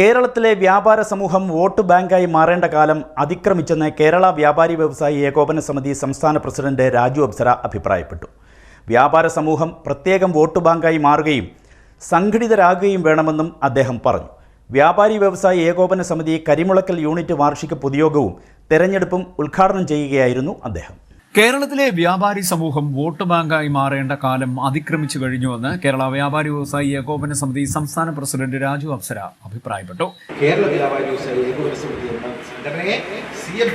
കേരളത്തിലെ വ്യാപാര സമൂഹം വോട്ട് ബാങ്കായി മാറേണ്ട കാലം അതിക്രമിച്ചെന്ന് കേരള വ്യാപാരി വ്യവസായി ഏകോപന സമിതി സംസ്ഥാന പ്രസിഡന്റ് രാജു അബ്സറ അഭിപ്രായപ്പെട്ടു. വ്യാപാര സമൂഹം പ്രത്യേകം വോട്ട് ബാങ്കായി മാറുകയും സംഘടിതരാകുകയും വേണമെന്നും അദ്ദേഹം പറഞ്ഞു. വ്യാപാരി വ്യവസായി ഏകോപന സമിതി കരിമുളക്കൽ യൂണിറ്റ് വാർഷിക പൊതുയോഗവും തെരഞ്ഞെടുപ്പും ഉദ്ഘാടനം ചെയ്യുകയായിരുന്നു അദ്ദേഹം. കേരളത്തിലെ വ്യാപാരി സമൂഹം വോട്ട് ബാങ്കായി മാറേണ്ട കാലം അതിക്രമിച്ചു കഴിഞ്ഞുവെന്ന് കേരള വ്യാപാരി വ്യവസായി ഏകോപന സമിതി സംസ്ഥാന പ്രസിഡന്റ് രാജു അപ്സര അഭിപ്രായപ്പെട്ടു. കേരള വ്യാപാരി വ്യവസായി ഏകോപന സമിതി എന്ന സംഘടനയെ സി എം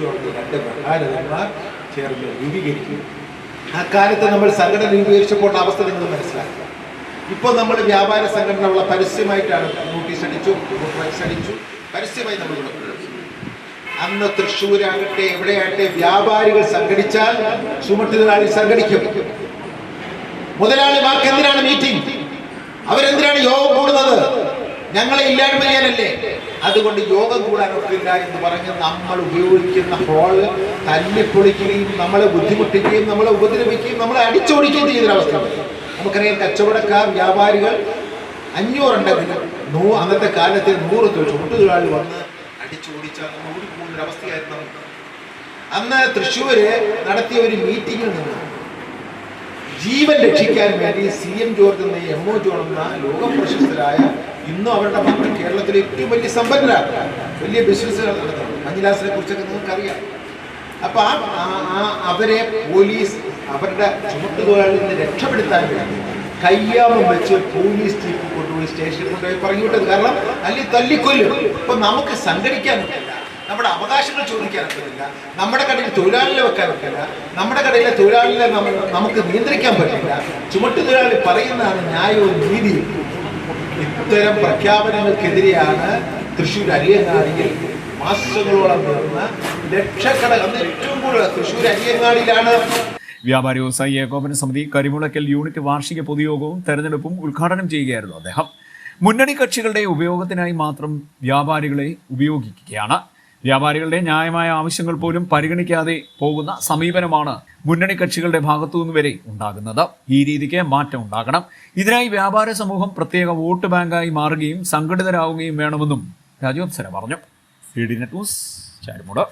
ജോർജ് രണ്ട് ചേർന്ന് രൂപീകരിക്കും. ആ നമ്മൾ സംഘടന രൂപീകരിച്ചപ്പോൾ അവസ്ഥ നിങ്ങൾ മനസ്സിലാക്കുക ഇപ്പോൾ നമ്മൾ വ്യാപാര സംഘടനകളെ പരസ്യമായിട്ടാണ് നോട്ടീസ് അടിച്ചു അടിച്ചു. പരസ്യമായി നമ്മൾ. അന്ന് തൃശ്ശൂരാകട്ടെ എവിടെയാകട്ടെ വ്യാപാരികൾ സംഘടിച്ചാൽ ചുമട്ടുതൊഴിലാളി സംഘടിക്കും. മുതലാളിമാർക്ക് എന്തിനാണ് മീറ്റിംഗ് അവരെന്തിനാണ് യോഗം കൂടുന്നത്? ഞങ്ങളെ ഇല്ലായ്മ ചെയ്യാനല്ലേ? അതുകൊണ്ട് യോഗം കൂടാൻ ഒക്കില്ല എന്ന് പറഞ്ഞ് നമ്മൾ ഉപയോഗിക്കുന്ന ഹോൾ തല്ലിപ്പൊളിക്കുകയും നമ്മളെ ബുദ്ധിമുട്ടിക്കുകയും നമ്മളെ ഉപദ്രവിക്കുകയും നമ്മളെ അടിച്ചോടിക്കുകയും ചെയ്യുന്നൊരവസ്ഥ നമുക്കറിയാം കച്ചവടക്കാർ വ്യാപാരികൾ അഞ്ഞൂറുണ്ടെങ്കിലും നൂ അന്നത്തെ കാലത്ത് നൂറ് ചുമട്ടുതൊഴിലാളി വന്ന് അടിച്ചോടിച്ചാൽ നമ്മൾ ഓടിപ്പോകുന്നൊരവസ്ഥയായിരുന്നു നമുക്ക്. അന്ന് തൃശ്ശൂര് നടത്തിയ ഒരു മീറ്റിംഗിൽ നിന്ന് ജീവൻ രക്ഷിക്കാൻ വേണ്ടി സി എം ജോർജ് എന്ന എം ഒ ജോൺ എന്ന ലോക പ്രശസ്തരായ ഇന്നും അവരുടെ മക്കൾ കേരളത്തിലെ ഏറ്റവും വലിയ സമ്പന്നരാണ്. വലിയ ബിസിനസ്സുകൾ നടത്തുന്നത്. മഞ്ഞിലാസിനെ കുറിച്ചൊക്കെ നിങ്ങൾക്കറിയാം. അപ്പൊ ആ അവരെ പോലീസ് അവരുടെ ചുമട്ടുകളിൽ നിന്ന് രക്ഷപ്പെടുത്താൻ വേണ്ടി കയ്യാമം വെച്ച് പോലീസ് സ്റ്റീപ്പ് കൊണ്ടുപോയി സ്റ്റേഷനിൽ കൊണ്ടുപോയി പറഞ്ഞു വിട്ടത് കാരണം? അല്ലെങ്കിൽ തല്ലിക്കൊല്ലും. അപ്പൊ നമുക്ക് പറ്റില്ല നമ്മുടെ അവകാശങ്ങൾ ചോദിക്കാൻ പറ്റില്ല നമ്മുടെ കടയിൽ തൊഴിലാളികളെ വെക്കാൻ പറ്റില്ല നമ്മുടെ കടയിലെ തൊഴിലാളികളെ നമുക്ക് നിയന്ത്രിക്കാൻ പറ്റില്ല. ചുമട്ടുതൊഴിലാളി പറയുന്നതാണ് ന്യായവും നീതിയും. ഇത്തരം പ്രഖ്യാപനങ്ങൾക്കെതിരെയാണ് തൃശ്ശൂർ അരിയങ്ങാടിയിൽ മാസങ്ങളോളം തുടർന്ന് ലക്ഷക്കണക്കിന് ഏറ്റവും കൂടുതൽ തൃശ്ശൂർ അരിയങ്ങാടിയിലാണ് വ്യാപാരി വ്യവസായി ഏകോപന സമിതി കരിമുളയ്ക്കൽ യൂണിറ്റ് വാർഷിക പൊതുയോഗവും തെരഞ്ഞെടുപ്പും ഉദ്ഘാടനം ചെയ്യുകയായിരുന്നു അദ്ദേഹം. മുന്നണി കക്ഷികളുടെ ഉപയോഗത്തിനായി മാത്രം വ്യാപാരികളെ ഉപയോഗിക്കുകയാണ്. വ്യാപാരികളുടെ ന്യായമായ ആവശ്യങ്ങൾ പോലും പരിഗണിക്കാതെ പോകുന്ന സമീപനമാണ് മുന്നണി കക്ഷികളുടെ ഭാഗത്തുനിന്ന് വരെ ഉണ്ടാകുന്നത്. ഈ രീതിക്ക് മാറ്റം ഉണ്ടാകണം. ഇതിനായി വ്യാപാര സമൂഹം പ്രത്യേക വോട്ട് ബാങ്കായി മാറുകയും സംഘടിതരാകുകയും വേണമെന്നും രാജവത്സര പറഞ്ഞു. ന്യൂസ് ചാരുമൂട്